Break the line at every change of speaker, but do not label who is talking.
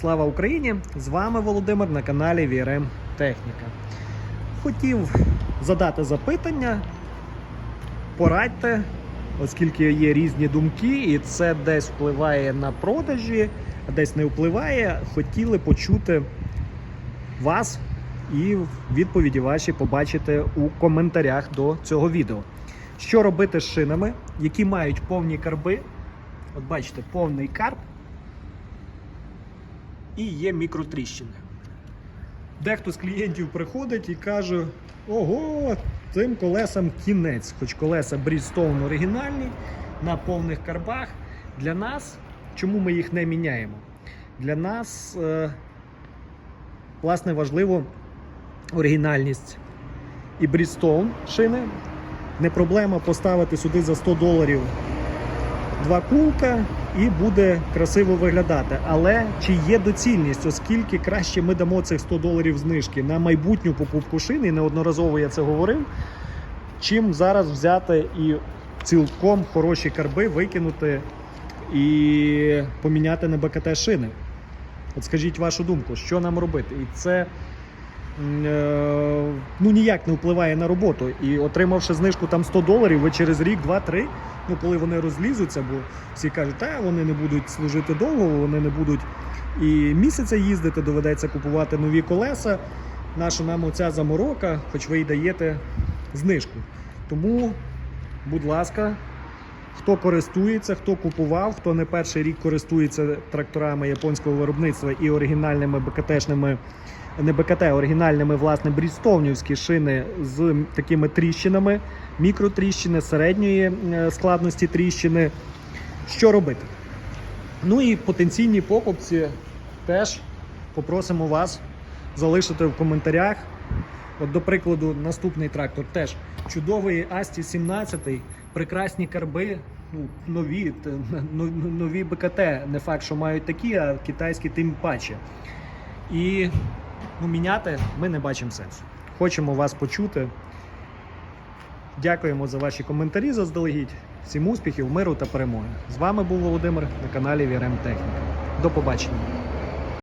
Слава Україні! З вами Володимир на каналі VRM Техніка. Хотів задати запитання, порадьте, оскільки є різні думки, і це десь впливає на продажі, а десь не впливає. Хотіли почути вас і відповіді ваші побачите у коментарях до цього відео. Що робити з шинами, які мають повні карби? От бачите, повний карб і є мікротріщини. Дехто з клієнтів приходить і каже: ого, цим колесам кінець, хоч колеса Bridgestone оригінальні на повних карбах. Для нас, чому ми їх не міняємо? Для нас, е, власне, важливо оригінальність і Bridgestone шини. Не проблема поставити сюди за 100 доларів два кулка і буде красиво виглядати. Але чи є доцільність, оскільки краще ми дамо цих 100 доларів знижки на майбутню покупку шини, і неодноразово я це говорив, чим зараз взяти і цілком хороші карби викинути і поміняти на БКТ шини. От скажіть вашу думку, що нам робити? І це е, ну, ніяк не впливає на роботу. І отримавши знижку там 100 доларів, ви через рік, два-три, ну коли вони розлізуться, бо всі кажуть, та вони не будуть служити довго, вони не будуть і місяця їздити, доведеться купувати нові колеса. Наша нам оця заморока, хоч ви й даєте знижку. Тому, будь ласка, хто користується, хто купував, хто не перший рік користується тракторами японського виробництва і оригінальними БКТшними, не БКТ, а оригінальними власне брістовнівські шини з такими тріщинами, мікротріщини, середньої е, складності тріщини. Що робити? Ну і потенційні покупці теж попросимо вас залишити в коментарях. От, до прикладу, наступний трактор теж чудовий Асті 17, прекрасні карби, ну, нові, ну, нові БКТ. Не факт, що мають такі, а китайські тим паче. І ну, міняти ми не бачимо сенсу. Хочемо вас почути. Дякуємо за ваші коментарі заздалегідь. Всім успіхів, миру та перемоги. З вами був Володимир на каналі VRM Техніка. До побачення.